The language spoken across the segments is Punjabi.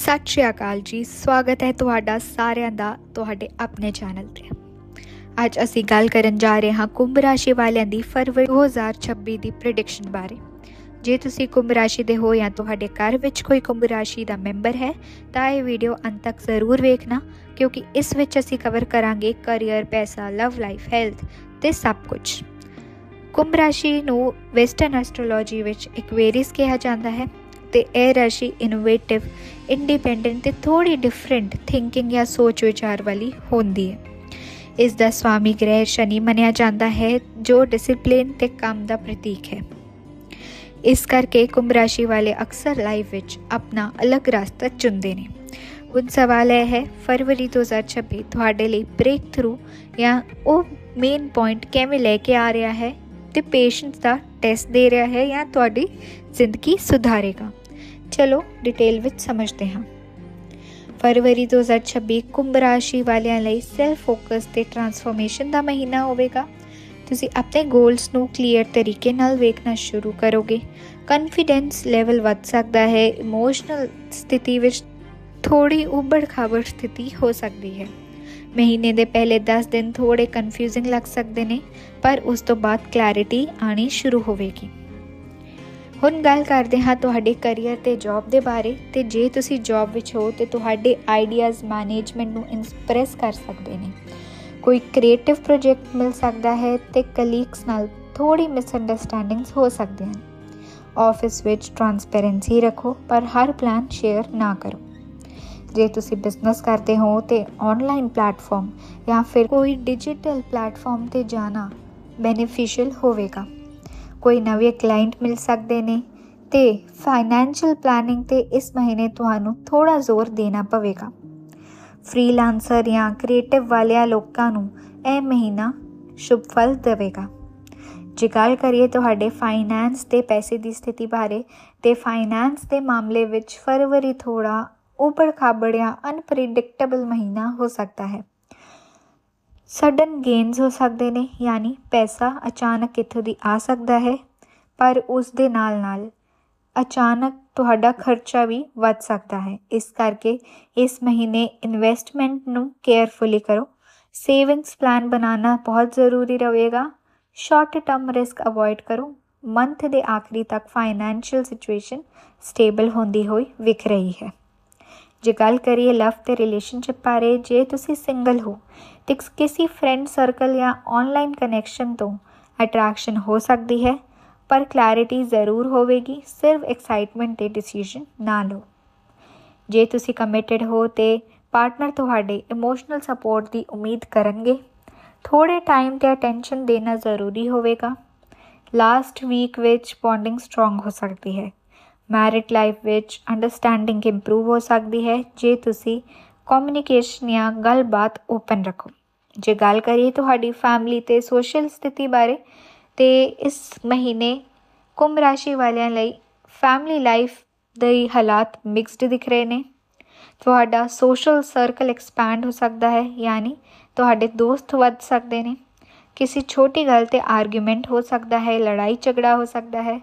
ਸਤਿ ਸ਼੍ਰੀ ਅਕਾਲ ਜੀ, ਸਵਾਗਤ ਹੈ ਤੁਹਾਡਾ ਸਾਰਿਆਂ ਦਾ ਤੁਹਾਡੇ ਆਪਣੇ ਚੈਨਲ ਤੇ। ਅੱਜ ਅਸੀਂ ਗੱਲ ਕਰਨ ਜਾ ਰਹੇ ਹਾਂ ਕੁੰਭ ਰਾਸ਼ੀ ਵਾਲਿਆਂ ਦੀ ਫਰਵਰੀ 2026 ਦੀ ਪ੍ਰੈਡਿਕਸ਼ਨ ਬਾਰੇ। ਜੇ ਤੁਸੀਂ ਕੁੰਭ ਰਾਸ਼ੀ ਦੇ ਹੋ ਜਾਂ ਤੁਹਾਡੇ ਘਰ ਵਿੱਚ ਕੋਈ ਕੁੰਭ ਰਾਸ਼ੀ ਦਾ ਮੈਂਬਰ ਹੈ, ਤਾਂ ਇਹ ਵੀਡੀਓ ਅੰਤ ਤੱਕ ਜ਼ਰੂਰ ਵੇਖਣਾ, ਕਿਉਂਕਿ ਇਸ ਵਿੱਚ ਅਸੀਂ ਕਵਰ ਕਰਾਂਗੇ ਕੈਰੀਅਰ ਪੈਸਾ ਲਵ ਲਾਈਫ ਹੈਲਥ ਤੇ ਸਭ ਕੁਝ। ਕੁੰਭ ਰਾਸ਼ੀ ਨੂੰ ਵੈਸਟਰਨ ਐਸਟ੍ਰੋਲੋਜੀ ਵਿੱਚ ਇਕੁਏਰੀਸ ਕਿਹਾ ਜਾਂਦਾ ਹੈ। ਤੇ ਇਹ ਰਾਸ਼ੀ ਇਨੋਵੇਟਿਵ ਇੰਡੀਪੈਂਡੈਂਟ ਤੇ ਥੋੜੀ ਡਿਫਰੈਂਟ ਥਿੰਕਿੰਗ ਜਾਂ ਸੋਚ ਵਿਚਾਰ ਵਾਲੀ ਹੁੰਦੀ ਹੈ। ਇਸ ਦਾ ਸਵਾਮੀ ਗ੍ਰਹਿ ਸ਼ਨੀ ਮੰਨਿਆ ਜਾਂਦਾ ਹੈ, ਜੋ ਡਿਸਪਲਿਨ ਤੇ ਕੰਮ ਦਾ ਪ੍ਰਤੀਕ ਹੈ। ਇਸ ਕਰਕੇ ਕੁੰਭ ਰਾਸ਼ੀ ਵਾਲੇ ਅਕਸਰ ਲਾਈਫ ਵਿੱਚ ਆਪਣਾ ਅਲੱਗ ਰਸਤਾ ਚੁਣਦੇ ਨੇ। ਹੁਣ ਸਵਾਲ ਇਹ ਹੈ, ਫਰਵਰੀ 2026 ਤੁਹਾਡੇ ਲਈ ਬ੍ਰੇਕ ਥਰੂ ਜਾਂ ਉਹ ਮੇਨ ਪੁਆਇੰਟ ਕਿਵੇਂ ਲੈ ਕੇ ਆ ਰਿਹਾ ਹੈ ਤੇ ਪੇਸ਼ੈਂਸ ਦਾ ਟੈਸਟ ਦੇ ਰਿਹਾ ਹੈ ਜਾਂ ਤੁਹਾਡੀ ਜ਼ਿੰਦਗੀ ਸੁਧਾਰੇਗਾ? ਚਲੋ ਡਿਟੇਲ ਵਿੱਚ ਸਮਝਦੇ ਹਾਂ। ਫਰਵਰੀ 2026 ਕੁੰਭ ਰਾਸ਼ੀ ਵਾਲਿਆਂ ਲਈ ਸੈਲਫ ਫੋਕਸ ਤੇ ਟਰਾਂਸਫਰਮੇਸ਼ਨ ਦਾ ਮਹੀਨਾ ਹੋਵੇਗਾ। ਤੁਸੀਂ ਆਪਣੇ ਗੋਲਸ ਨੂੰ ਕਲੀਅਰ ਤਰੀਕੇ ਨਾਲ ਵੇਖਣਾ ਸ਼ੁਰੂ ਕਰੋਗੇ। ਕੌਨਫੀਡੈਂਸ ਲੈਵਲ ਵੱਧ ਸਕਦਾ ਹੈ। ਇਮੋਸ਼ਨਲ ਸਥਿਤੀ ਵਿੱਚ ਥੋੜੀ ਉਬੜ-ਖਾਬੜ ਸਥਿਤੀ ਹੋ ਸਕਦੀ ਹੈ। ਮਹੀਨੇ ਦੇ ਪਹਿਲੇ 10 ਦਿਨ ਥੋੜੇ ਕਨਫਿਊਜ਼ਿੰਗ ਲੱਗ ਸਕਦੇ ਨੇ, ਪਰ ਉਸ ਤੋਂ ਬਾਅਦ ਕਲੈਰਿਟੀ ਆਣੀ ਸ਼ੁਰੂ ਹੋਵੇਗੀ। ਹੁਣ ਗੱਲ ਕਰਦੇ ਹਾਂ ਤੁਹਾਡੇ ਕੈਰੀਅਰ ਤੇ ਜੌਬ ਦੇ ਬਾਰੇ ਤੇ ਜੇ ਤੁਸੀਂ ਜੌਬ ਵਿੱਚ ਹੋ ਤੇ ਤੁਹਾਡੇ ਆਈਡੀਆਜ਼ ਮੈਨੇਜਮੈਂਟ ਨੂੰ ਇਨਸਪ੍ਰੈਸ ਕਰ ਸਕਦੇ ਨੇ। ਕੋਈ ਕ੍ਰੀਏਟਿਵ ਪ੍ਰੋਜੈਕਟ ਮਿਲ ਸਕਦਾ ਹੈ ਤੇ ਕਲੀਗਸ ਨਾਲ ਥੋੜੀ ਮਿਸਅੰਡਰਸਟੈਂਡਿੰਗਸ ਹੋ ਸਕਦੇ ਹਨ ਆਫਿਸ ਵਿੱਚ ਟਰਾਂਸਪੇਰੈਂਸੀ ਰੱਖੋ, ਪਰ ਹਰ ਪਲਾਨ ਸ਼ੇਅਰ ਨਾ ਕਰੋ। ਜੇ ਤੁਸੀਂ ਬਿਜ਼ਨਸ ਕਰਦੇ ਹੋ ਤੇ ਆਨਲਾਈਨ ਪਲੇਟਫਾਰਮ ਜਾਂ ਫਿਰ ਕੋਈ ਡਿਜੀਟਲ ਪਲੇਟਫਾਰਮ ਤੇ ਜਾਣਾ ਬੈਨੀਫੀਸ਼ੀਅਲ ਹੋਵੇਗਾ। ਕੋਈ ਨਵੇਂ ਕਲਾਇੰਟ ਮਿਲ ਸਕਦੇ ਨੇ ਤੇ ਫਾਈਨੈਂਸ਼ੀਅਲ ਪਲੈਨਿੰਗ ਤੇ ਇਸ ਮਹੀਨੇ ਤੁਹਾਨੂੰ ਥੋੜਾ ਜ਼ੋਰ ਦੇਣਾ ਪਵੇਗਾ। ਫ੍ਰੀਲਾਂਸਰ ਜਾਂ ਕ੍ਰੀਏਟਿਵ ਵਾਲਿਆਂ ਲੋਕਾਂ ਨੂੰ ਇਹ ਮਹੀਨਾ ਸ਼ੁਭ ਫਲ ਦੇਵੇਗਾ। ਜੇ ਗੱਲ ਕਰੀਏ ਤੁਹਾਡੇ ਫਾਈਨੈਂਸ ਤੇ ਪੈਸੇ ਦੀ ਸਥਿਤੀ ਬਾਰੇ, ਤੇ ਫਾਈਨੈਂਸ ਦੇ ਮਾਮਲੇ ਵਿੱਚ ਫਰਵਰੀ ਥੋੜਾ ਉਬੜ ਖਾਬੜ ਜਾਂ ਅਨਪ੍ਰੈਡਿਕਟੇਬਲ ਮਹੀਨਾ ਹੋ ਸਕਦਾ ਹੈ। ਸਡਨ ਗੇਨਸ ਹੋ ਸਕਦੇ ਨੇ, ਯਾਨੀ ਪੈਸਾ ਅਚਾਨਕ ਕਿੱਥੋਂ ਦੀ ਆ ਸਕਦਾ ਹੈ, ਪਰ ਉਸ ਦੇ ਨਾਲ-ਨਾਲ ਅਚਾਨਕ ਤੁਹਾਡਾ ਖਰਚਾ ਵੀ ਵੱਧ ਸਕਦਾ ਹੈ। ਇਸ ਕਰਕੇ ਇਸ ਮਹੀਨੇ ਇਨਵੈਸਟਮੈਂਟ ਨੂੰ ਕੇਅਰਫੁਲੀ ਕਰੋ। ਸੇਵਿੰਗਸ ਪਲਾਨ ਬਣਾਉਣਾ ਬਹੁਤ ਜ਼ਰੂਰੀ ਰਹੇਗਾ। ਸ਼ਾਰਟ ਟਰਮ ਰਿਸਕ ਅਵੋਇਡ ਕਰੋ। ਮੰਥ ਦੇ ਆਖਰੀ ਤੱਕ ਫਾਈਨੈਂਸ਼ੀਅਲ ਸਿਚੁਏਸ਼ਨ ਸਟੇਬਲ ਹੁੰਦੀ ਹੋਈ ਵਿਖ ਰਹੀ ਹੈ। ਜੇ ਗੱਲ ਕਰੀਏ ਲਵ ਤੇ ਰਿਲੇਸ਼ਨਸ਼ਿਪ ਬਾਰੇ, ਜੇ ਤੁਸੀਂ ਸਿੰਗਲ ਹੋ, ਤੇ ਕਿਸੇ ਫਰੈਂਡ ਸਰਕਲ ਜਾਂ ਆਨਲਾਈਨ ਕਨੈਕਸ਼ਨ ਤੋਂ ਅਟਰੈਕਸ਼ਨ ਹੋ ਸਕਦੀ ਹੈ, ਪਰ ਕਲੈਰਿਟੀ ਜ਼ਰੂਰ ਹੋਵੇਗੀ, ਸਿਰਫ ਐਕਸਾਈਟਮੈਂਟ ਤੇ ਡਿਸੀਜਨ ਨਾ ਲਓ। ਜੇ ਤੁਸੀਂ ਕਮਿਟਡ ਹੋ ਤੇ ਪਾਰਟਨਰ ਤੁਹਾਡੇ ਇਮੋਸ਼ਨਲ ਸਪੋਰਟ ਦੀ ਉਮੀਦ ਕਰਨਗੇ ਥੋੜੇ ਟਾਈਮ ਤੇ ਅਟੈਂਸ਼ਨ ਦੇਣਾ ਜ਼ਰੂਰੀ ਹੋਵੇਗਾ। ਲਾਸਟ ਵੀਕ ਵਿੱਚ ਬੌਂਡਿੰਗ ਸਟਰੋਂਗ ਹੋ ਸਕਦੀ ਹੈ। ਮੈਰਿਟ ਲਾਈਫ ਵਿੱਚ ਅੰਡਰਸਟੈਂਡਿੰਗ ਇੰਪਰੂਵ ਹੋ ਸਕਦੀ ਹੈ, ਜੇ ਤੁਸੀਂ ਕਮਿਊਨੀਕੇਸ਼ਨ ਜਾਂ ਗੱਲਬਾਤ ਓਪਨ ਰੱਖੋ। ਜੇ ਗੱਲ ਕਰੀਏ ਤੁਹਾਡੀ ਫੈਮਿਲੀ ਤੇ ਸੋਸ਼ਲ ਸਥਿਤੀ ਬਾਰੇ, ਤੇ ਇਸ ਮਹੀਨੇ ਕੁੰਭ ਰਾਸ਼ੀ ਵਾਲਿਆਂ ਲਈ ਫੈਮਿਲੀ ਲਾਈਫ ਦੇ ਹਾਲਾਤ ਮਿਕਸਡ ਦਿਖ ਰਹੇ ਨੇ। ਤੁਹਾਡਾ ਸੋਸ਼ਲ ਸਰਕਲ ਐਕਸਪੈਂਡ ਹੋ ਸਕਦਾ ਹੈ, ਯਾਨੀ ਤੁਹਾਡੇ ਦੋਸਤ ਵੱਧ ਸਕਦੇ ਨੇ। ਕਿਸੇ ਛੋਟੀ ਗੱਲ ਤੇ ਆਰਗੂਮੈਂਟ ਹੋ ਸਕਦਾ ਹੈ, ਲੜਾਈ ਝਗੜਾ ਹੋ ਸਕਦਾ ਹੈ।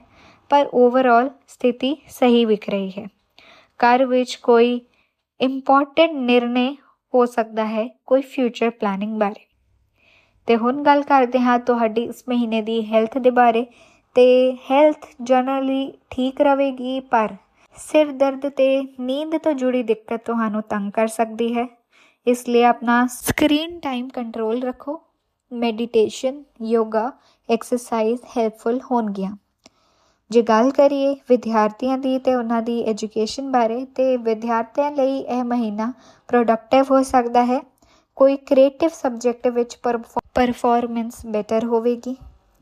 ਪਰ ਓਵਰਆਲ ਸਥਿਤੀ ਸਹੀ ਵਿਖ ਰਹੀ ਹੈ। ਘਰ ਵਿੱਚ ਕੋਈ ਇੰਪੋਰਟੈਂਟ ਨਿਰਣੇ ਹੋ ਸਕਦਾ ਹੈ, ਕੋਈ ਫਿਊਚਰ ਪਲੈਨਿੰਗ ਬਾਰੇ। ਤੇ ਹੁਣ ਗੱਲ ਕਰਦੇ ਹਾਂ ਤੁਹਾਡੀ ਇਸ ਮਹੀਨੇ ਦੀ ਹੈਲਥ ਦੇ ਬਾਰੇ। ਤੇ ਹੈਲਥ ਜਨਰਲੀ ਠੀਕ ਰਹੇਗੀ, ਪਰ ਸਿਰ ਦਰਦ ਤੇ ਨੀਂਦ ਤੋਂ ਜੁੜੀ ਦਿੱਕਤ ਤੁਹਾਨੂੰ ਤੰਗ ਕਰ ਸਕਦੀ ਹੈ। ਇਸ ਲਈ ਆਪਣਾ ਸਕਰੀਨ ਟਾਈਮ ਕੰਟਰੋਲ ਰੱਖੋ। ਮੈਡੀਟੇਸ਼ਨ ਯੋਗਾ ਐਕਸਰਸਾਈਜ਼ ਹੈਲਪਫੁਲ ਹੋਣਗੀਆਂ। ਜੇ ਗੱਲ ਕਰੀਏ ਵਿਦਿਆਰਥੀਆਂ ਦੀ ਤੇ ਉਹਨਾਂ ਦੀ ਐਜੂਕੇਸ਼ਨ ਬਾਰੇ, ਤੇ ਵਿਦਿਆਰਥੀਆਂ ਲਈ ਇਹ ਮਹੀਨਾ ਪ੍ਰੋਡਕਟਿਵ ਹੋ ਸਕਦਾ ਹੈ। ਕੋਈ ਕ੍ਰੀਏਟਿਵ ਸਬਜੈਕਟ ਵਿੱਚ ਪਰਫਾਰਮੈਂਸ ਬੈਟਰ ਹੋਵੇਗੀ।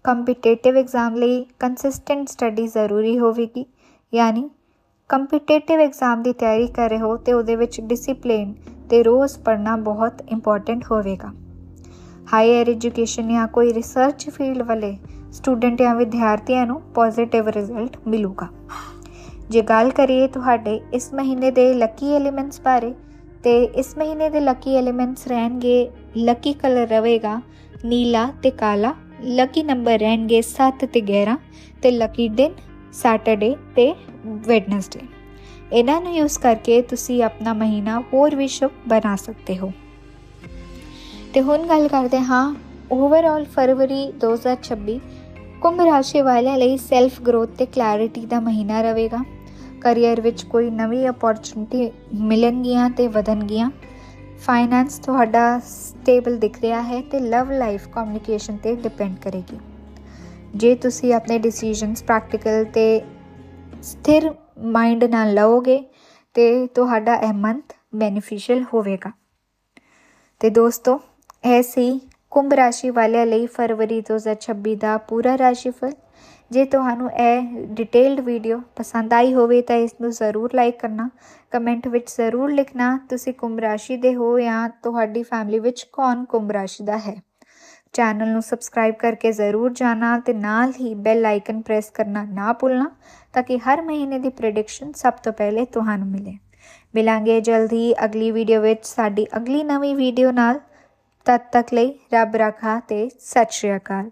ਕੰਪੀਟੀਟਿਵ ਐਗਜ਼ਾਮ ਲਈ ਕੰਸਿਸਟੈਂਟ ਸਟੱਡੀ ਜ਼ਰੂਰੀ ਹੋਵੇਗੀ। ਯਾਨੀ ਕੰਪੀਟੀਟਿਵ ਐਗਜ਼ਾਮ ਦੀ ਤਿਆਰੀ ਕਰ ਰਹੇ ਹੋ ਤੇ ਉਹਦੇ ਵਿੱਚ ਡਿਸਪਲਿਨ ਤੇ ਰੋਜ਼ ਪੜ੍ਹਨਾ ਬਹੁਤ ਇੰਪੋਰਟੈਂਟ ਹੋਵੇਗਾ। ਹਾਇਰ ਐਜੂਕੇਸ਼ਨ ਜਾਂ ਕੋਈ ਰਿਸਰਚ ਫੀਲਡ ਵਾਲੇ ਸਟੂਡੈਂਟ ਜਾਂ ਵਿਦਿਆਰਥੀਆਂ ਨੂੰ ਪੋਜ਼ਿਟਿਵ ਰਿਜ਼ਲਟ ਮਿਲੂਗਾ। ਜੇ ਗੱਲ ਕਰੀਏ ਤੁਹਾਡੇ ਇਸ ਮਹੀਨੇ ਦੇ ਲੱਕੀ ਐਲੀਮੈਂਟਸ ਬਾਰੇ, ਤੇ ਇਸ ਮਹੀਨੇ ਦੇ ਲੱਕੀ ਐਲੀਮੈਂਟਸ ਰਹਿਣਗੇ ਲੱਕੀ ਕਲਰ ਰਹੇਗਾ ਨੀਲਾ ਤੇ ਕਾਲਾ ਲੱਕੀ ਨੰਬਰ ਰਹਿਣਗੇ 7 ਤੇ 11 ਤੇ ਲੱਕੀ ਦਿਨ ਸੈਟਰਡੇ ਤੇ ਵੈਡਨਸਡੇ ਇਹਨਾਂ ਨੂੰ ਯੂਜ਼ ਕਰਕੇ ਤੁਸੀਂ ਆਪਣਾ ਮਹੀਨਾ ਹੋਰ ਵੀ ਸ਼ੁਭ ਬਣਾ ਸਕਦੇ ਹੋ। ਤੇ ਹੁਣ ਗੱਲ ਕਰਦੇ ਹਾਂ ਓਵਰਆਲ ਫਰਵਰੀ 2026 ਕੁੰਭ ਰਾਸ਼ੀ ਵਾਲਿਆਂ ਲਈ ਸੈਲਫ ਗਰੋਥ ਤੇ ਕਲੈਰਿਟੀ ਦਾ ਮਹੀਨਾ ਰਹੇਗਾ। ਕੈਰੀਅਰ ਵਿੱਚ ਕੋਈ ਨਵੀਂ ਅਪੋਰਚੁਨਿਟੀ ਮਿਲਣਗੀਆਂ ਤੇ ਵਧਣਗੀਆਂ। ਫਾਈਨੈਂਸ ਤੁਹਾਡਾ ਸਟੇਬਲ ਦਿਖ ਰਿਹਾ ਹੈ ਤੇ ਲਵ ਲਾਈਫ ਕਮਿਊਨੀਕੇਸ਼ਨ ਤੇ ਡਿਪੈਂਡ ਕਰੇਗੀ। ਜੇ ਤੁਸੀਂ ਆਪਣੇ ਡਿਸੀਜਨਸ ਪ੍ਰੈਕਟੀਕਲ ਤੇ ਸਥਿਰ ਮਾਈਂਡ ਨਾਲ ਲਓਗੇ, ਤੇ ਤੁਹਾਡਾ ਇਹ ਮੰਥ ਬੈਨੀਫੀਸ਼ੀਅਲ ਹੋਵੇਗਾ। ਤੇ ਦੋਸਤੋ ਐਸੀ ਕੁੰਭ ਰਾਸ਼ੀ ਵਾਲਿਆਂ ਲਈ ਫਰਵਰੀ 2026 ਦਾ ਪੂਰਾ ਰਾਸ਼ੀਫਲ। ਜੇ ਤੁਹਾਨੂੰ ਇਹ ਡਿਟੇਲਡ ਵੀਡੀਓ ਪਸੰਦ ਆਈ ਹੋਵੇ ਤਾਂ ਇਸ ਨੂੰ ਜ਼ਰੂਰ ਲਾਈਕ ਕਰਨਾ। ਕਮੈਂਟ ਵਿੱਚ ਜ਼ਰੂਰ ਲਿਖਣਾ, ਤੁਸੀਂ ਕੁੰਭ ਰਾਸ਼ੀ ਦੇ ਹੋ ਜਾਂ ਤੁਹਾਡੀ ਫੈਮਿਲੀ ਵਿੱਚ ਕੌਣ ਕੁੰਭ ਰਾਸ਼ੀ ਦਾ ਹੈ। ਚੈਨਲ ਨੂੰ ਸਬਸਕ੍ਰਾਈਬ ਕਰਕੇ ਜ਼ਰੂਰ ਜਾਣਾ ਤੇ ਨਾਲ ਹੀ ਬੈਲ ਆਈਕਨ ਪ੍ਰੈਸ ਕਰਨਾ ਨਾ ਭੁੱਲਣਾ ਤਾਂ ਕਿ ਹਰ ਮਹੀਨੇ ਦੀ ਪ੍ਰੈਡਿਕਸ਼ਨ ਸਭ ਤੋਂ ਪਹਿਲੇ ਤੁਹਾਨੂੰ ਮਿਲੇ। ਮਿਲਾਂਗੇ ਜਲਦੀ ਅਗਲੀ ਵੀਡੀਓ ਵਿੱਚ ਸਾਡੀ ਅਗਲੀ ਨਵੀਂ ਵੀਡੀਓ ਨਾਲ। ਤਦ ਤੱਕ ਲਈ ਰੱਬ ਰਾਖਾ ਤੇ ਸਤਿ ਸ਼੍ਰੀ ਅਕਾਲ।